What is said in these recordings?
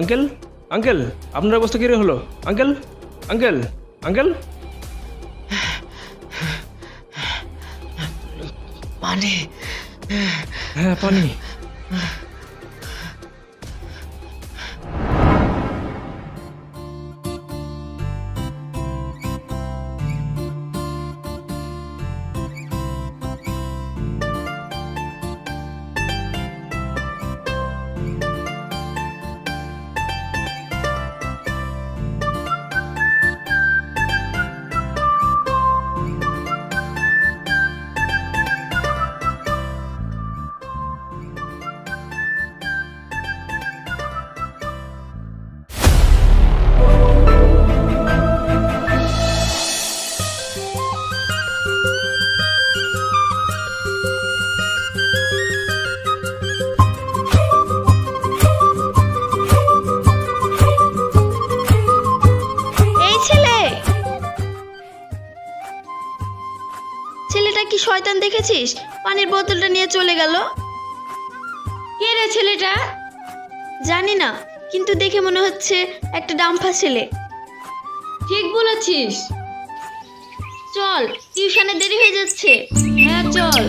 Uncle uncle আপনার অবস্থা কী হলো? Uncle uncle uncle? পানি। হ্যাঁ পানি। শয়তান দেখেছিস? পানির বোতলটা নিয়ে চলে গেল। কে রে ছেলেটা? জানি না কিন্তু দেখে মনে হচ্ছে একটা ডাম্পা ছেলে। ঠিক বলেছিস। চল টিউশনে দেরি হয়ে যাচ্ছে। হ্যাঁ চল।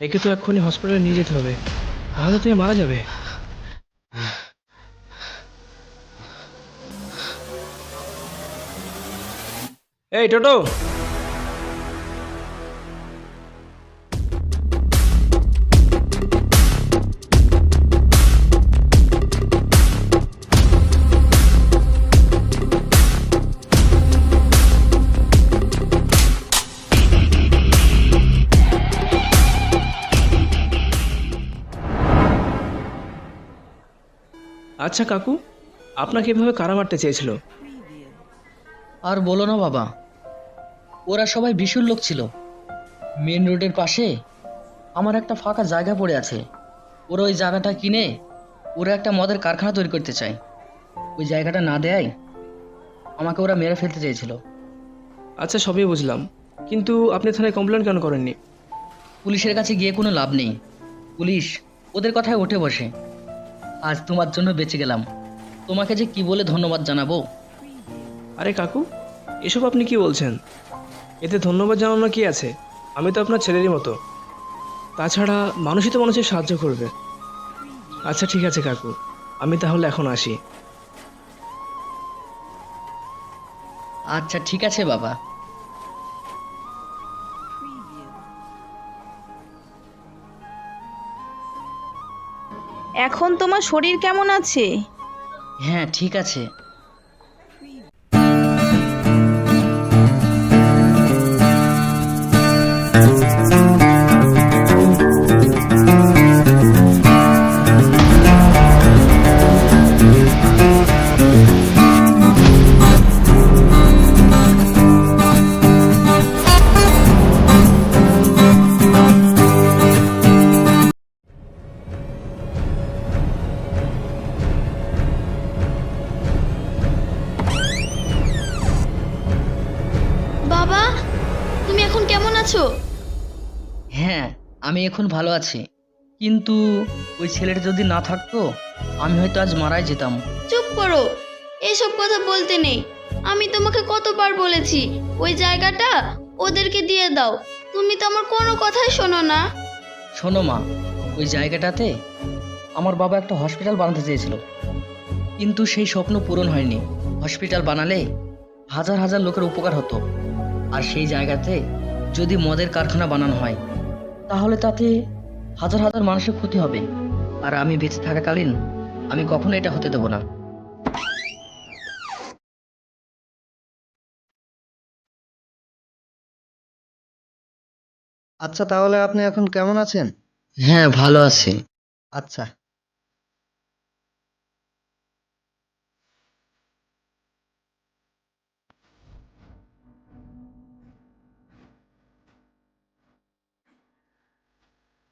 একে তো এক্ষুনি হসপিটালে নিয়ে যেতে হবে। তাহলে তুমি মারা যাবে। এই টোটো! আচ্ছা কাকু আপনাকে এভাবে কারা মারতে চেয়েছিল? আর বলো না বাবা ওরা সবাই বিশুর লোক ছিল। মেন রোডের পাশে আমার একটা ফাঁকা জায়গা পড়ে আছে। ওরা ওই জায়গাটা কিনে ওরা একটা মদের কারখানা তৈরি করতে চায়। ওই জায়গাটা না দেয় আমাকে ওরা মেরে ফেলতে চেয়েছিল। আচ্ছা সবই বুঝলাম। কিন্তু আপনি থানায় কমপ্লেন কেন করেননি? পুলিশের কাছে গিয়ে কোনো লাভ নেই। পুলিশ ওদের কথায় উঠে বসে। আজ তোমার জন্য বেঁচে গেলাম। তোমাকে যে কি বলে ধন্যবাদ জানাব? আরে কাকু এসব আপনি কি বলছেন? এতে ধন্যবাদ জানানো কি আছে? আমি তো আপনার ছেলেরই মতো। তাছাড়া মানুষই তো মানুষের সাহায্য করবে। আচ্ছা ঠিক আছে কাকু আমি তাহলে এখন আসি। আচ্ছা ঠিক আছে বাবা। এখন তোমার শরীর কেমন আছে? হ্যাঁ ঠিক আছে। এখন ভালো আছি। কিন্তু ওই ছেলেটা যদি না থাকতো আমি হয়তো আজ মারাই যেতাম। চুপ করো। এসব কথা বলতে নেই। আমি তোমাকে কতবার বলেছি ওই জায়গাটা ওদেরকে দিয়ে দাও। তুমি তো আমার কোনো কথাই শোনো না। শোনো মা ওই জায়গাটাতে আমার বাবা একটা হসপিটাল বানাতে চেয়েছিল। কিন্তু সেই স্বপ্ন পূরণ হয়নি। হসপিটাল বানালে হাজার হাজার লোকের উপকার হতো। আর সেই জায়গাতে যদি মদের কারখানা বানানো হয় তাহলে তাতে হাজার হাজার মানুষের ক্ষতি হবে। আর আমি বেঁচে থাকাকালীন আমি কখনো এটা হতে দেব না। আচ্ছা তাহলে আপনি এখন কেমন আছেন? হ্যাঁ ভালো আছি। আচ্ছা।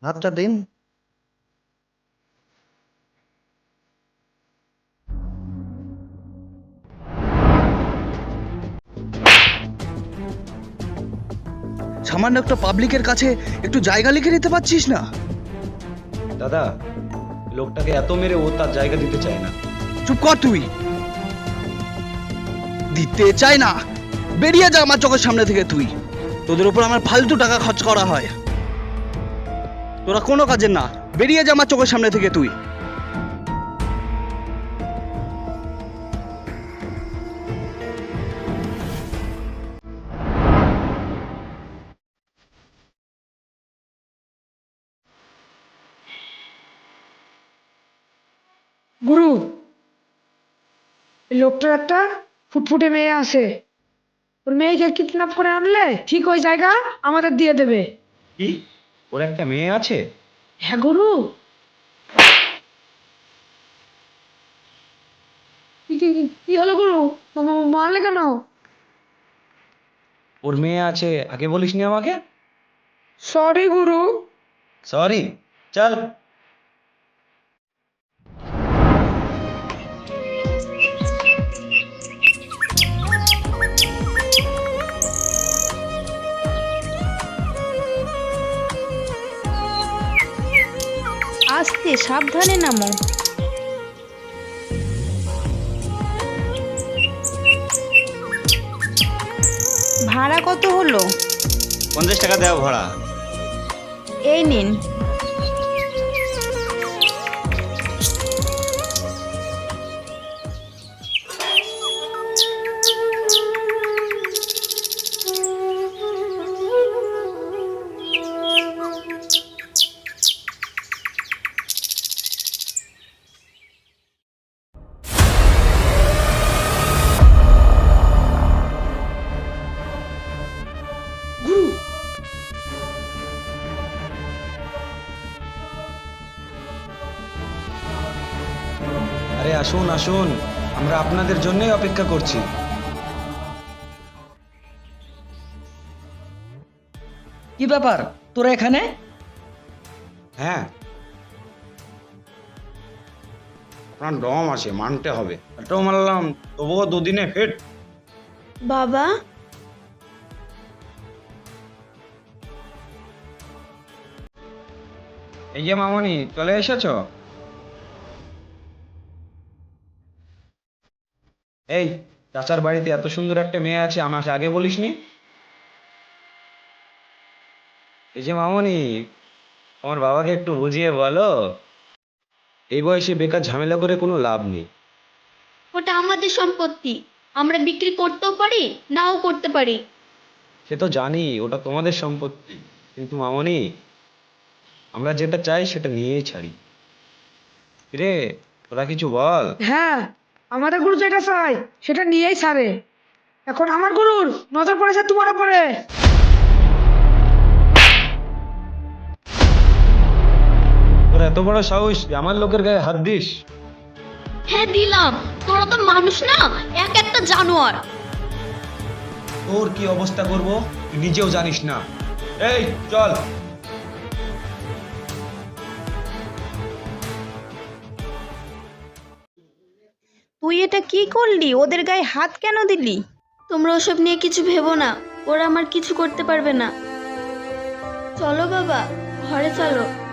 হাতটা দিন সামান্য একটা পাবলিকের কাছে একটু জায়গা লিখে নিতে পারছিস না? দাদা লোকটাকে এত মেরে ও তার জায়গা দিতে চায় না। চুপ কর তুই। দিতে চায় না। বেরিয়ে যা আমার চোখের সামনে থেকে তুই। তোদের উপর আমার ফালতু টাকা খরচ করা হয়। তোরা কোনো কাজের না। বেরিয়ে যা আমার চোখের সামনে থেকে তুই। গুরু এই লোকটার একটা ফুটফুটে মেয়ে আছে। ওর মেয়েকে কিডন্যাপ করে আনলে ঠিক ওই জায়গা আমাদের দিয়ে দেবে। কি? ওর একটা মেয়ে আছে? হ্যাঁ গুরু। কি- হলো গুরু? মারলে কেন? ওর মেয়ে আছে আগে বলিসনি আমাকে? সরি গুরু। সরি চল। আস্তে সাবধানে নামো। ভাড়া কত হলো? পঞ্চাশ টাকা দেওয়া ভাড়া। এই নিন। আসুন আমরা আপনাদের জন্যই অপেক্ষা করছি। কি ব্যাপার? তোরা এখানে? হ্যাঁ। আপনার দম আছে মানতে হবে। এটাও মানলাম তবুও দুদিনে ফেট বাবা। এই যে মামনি চলে এসেছ? এই চাচার বাড়িতে এত সুন্দর একটা মেয়ে আছে আমাকে আগে বলিসনি? এই যে মামনি আমার বাবাকে একটু বুঝিয়ে বলো এই বয়সে বেকার ঝামেলা করে কোনো লাভ নেই। ওটা আমাদের সম্পত্তি। আমরা বিক্রি করতেও পারি নাও করতে পারি। সে তো জানি ওটা তোমাদের সম্পত্তি। কিন্তু মামনি আমরা যেটা চাই সেটা নিয়েই ছাড়ি। রে তোরা কিছু বল? হ্যাঁ আমাদের গুরু যেটা চাই সেটা নিয়েই ছাড়ে। এখন আমার গুরুর নজর পড়েছে তোমার উপরে। তোর এত বড় সাহস আমার লোকের গায়ে হাত দিস। হ্যাঁ দিলাম। তোরা তো মানুষ না এক একটা জানোয়ার। তোর কি অবস্থা করব তুই নিজেও জানিস না। এই চল। তুই এটা কি করলি? ওদের গায়ে হাত কেন দিলি? তোমরা ওসব নিয়ে কিছু ভেবো না। ওরা আমার কিছু করতে পারবে না। চলো বাবা, ঘরে চলো।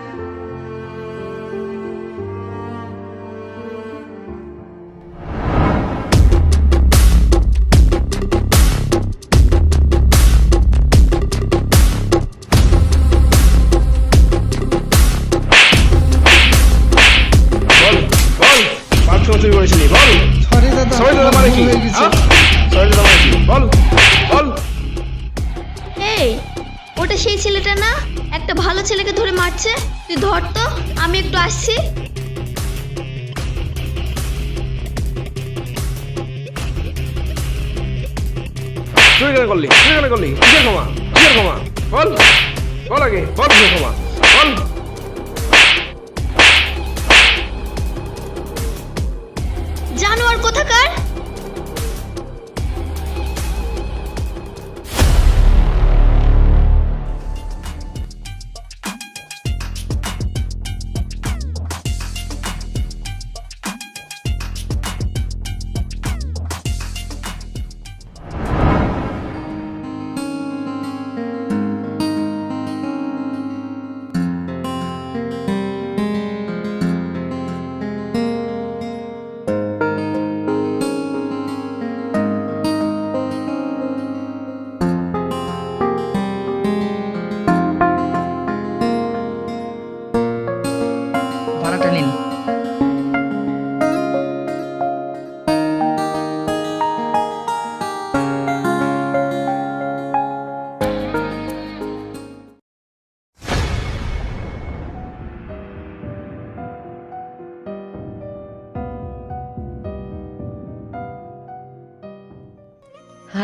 তুই ধর তো, আমি একটু আসছি। তুই কেন করলি, তুই কেন করলি, কিসের ক্ষমা কিসের ক্ষমা? বল বল আগে, বল কিসের ক্ষমা, বল।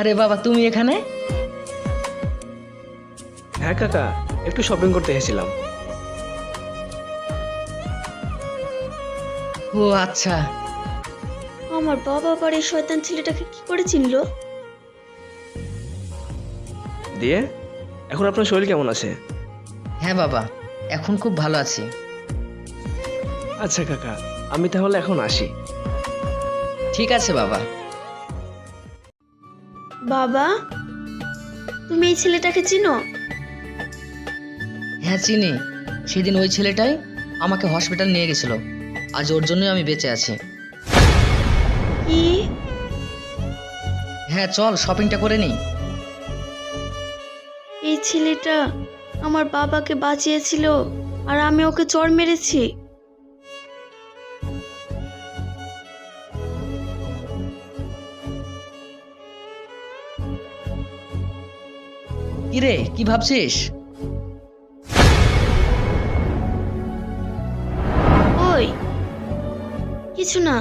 আরে বাবা তুমি এখানে? হ্যাঁ কাকা একটু শপিং করতে এসেছিলাম। ও আচ্ছা। আমার বাবা আবার এই শয়তান ছেলেটাকে কি করে চিনলো? দিয়ে এখন আপনার শরীর কেমন আছে? হ্যাঁ বাবা এখন খুব ভালো আছি। আচ্ছা কাকা আমি তাহলে এখন আসি। ঠিক আছে বাবা। বাবা তুমি এই ছেলেটাকে চিনো? হ্যাঁ চিনি। সেদিন ওই ছেলেটাই আমাকে হসপিটাল নিয়ে গেছিল। আজ ওর জন্যই আমি বেঁচে আছি। কি? হ্যাঁ চল শপিংটা করে নিই। এই ছেলেটা আমার বাবাকে বাঁচিয়েছিল আর আমি ওকে চড় মেরেছি। কিরে কি ভাবছিস? ওই কিছু না।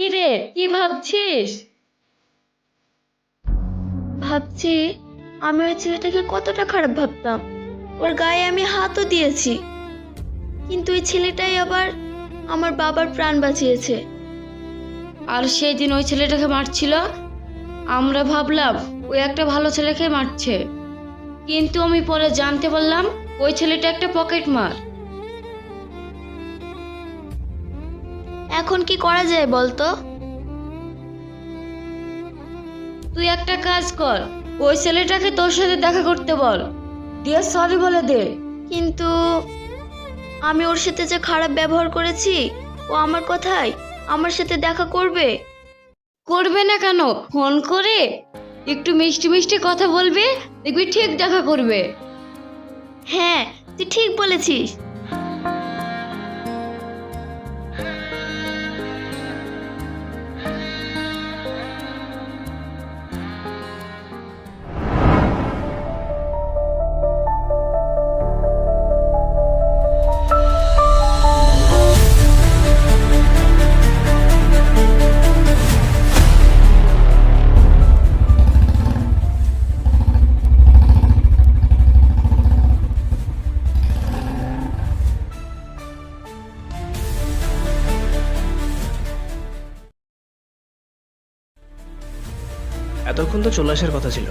কি রে? কি ভাবছিস? ভাবছি আমি ওই ছেলেটাকে কতটা খারাপ ভাবতাম। ওর গায়ে আমি হাতও দিয়েছি। কিন্তু ওই ছেলেটাই আবার আমার বাবার প্রাণ বাঁচিয়েছে। আর সেই দিন ওই ছেলেটাকে মারছিল? আমরা ভাবলাম ওই একটা ভালো ছেলেকে মারছে। কিন্তু আমি পরে জানতে পারলাম ওই ছেলেটা একটা পকেট মার। এখন কি করা যায় বলতো? তুই একটা কাজ কর ওই ছেলেটাকে তোর সাথে দেখা করতে বল। দিয়ে সরি বলে দে। কিন্তু আমি ওর সাথে যে খারাপ ব্যবহার করেছি ও আমার কথায় আমার সাথে দেখা করবে? করবে না কেন? ফোন করে একটু মিষ্টি মিষ্টি কথা বলবে দেখবি ঠিক দেখা করবে। হ্যাঁ তুই ঠিক বলেছিস। এতক্ষণ তো চলে আসার কথা ছিল।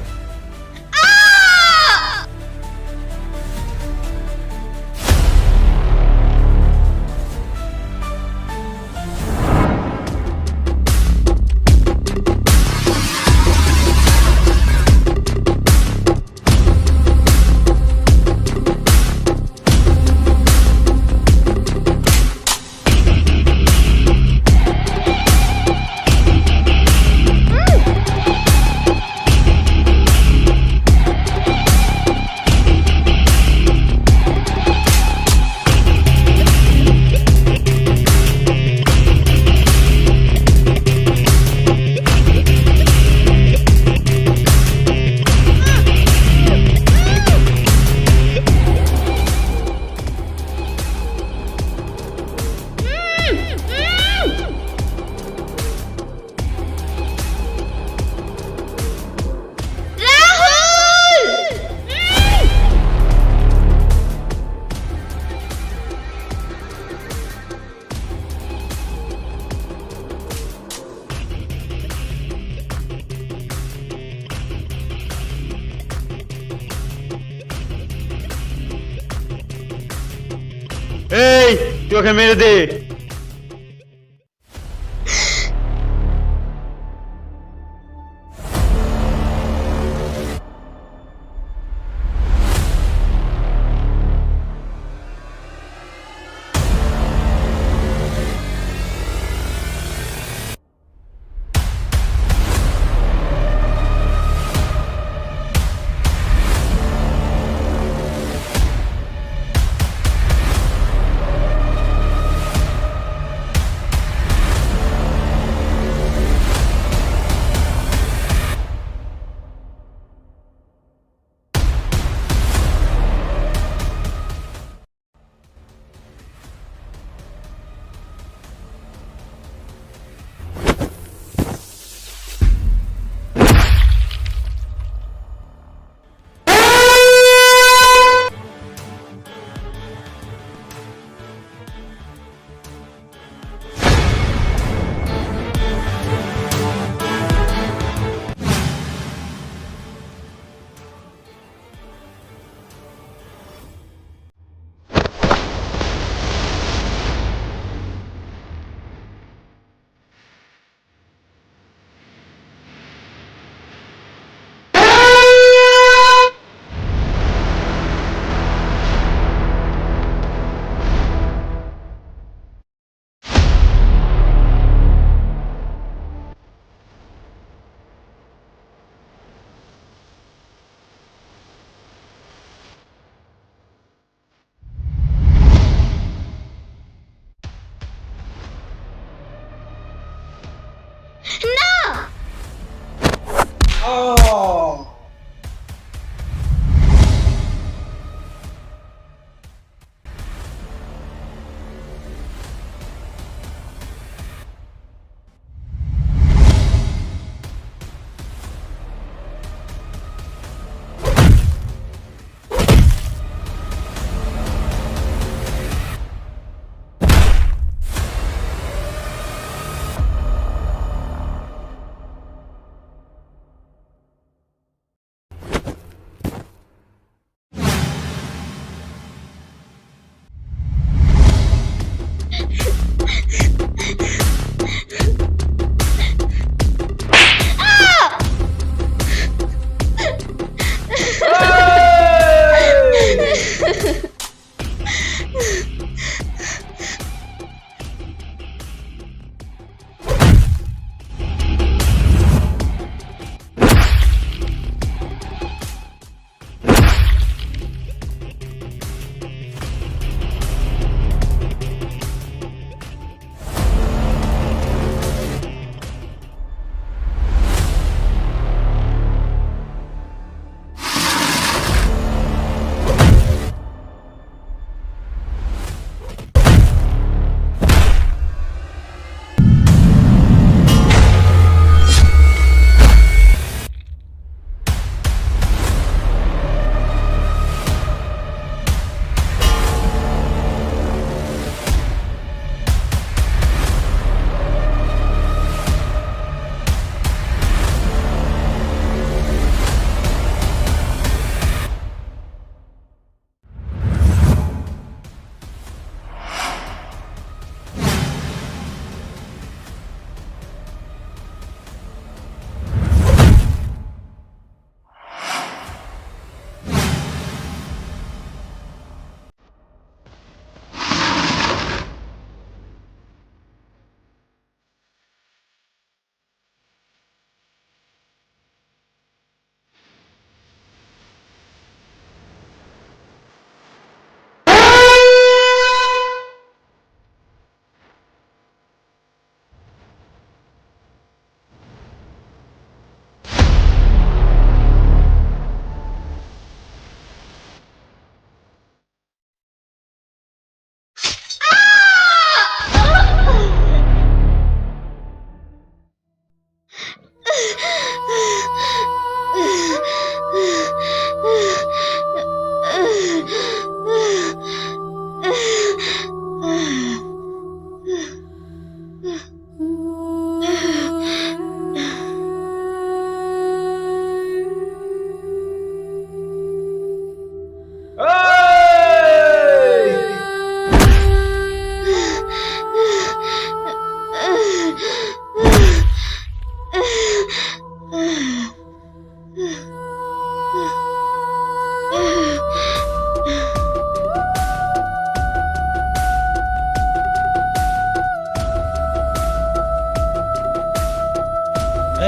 এই তুই ওকে মেরে দে। Oh.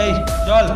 এই চল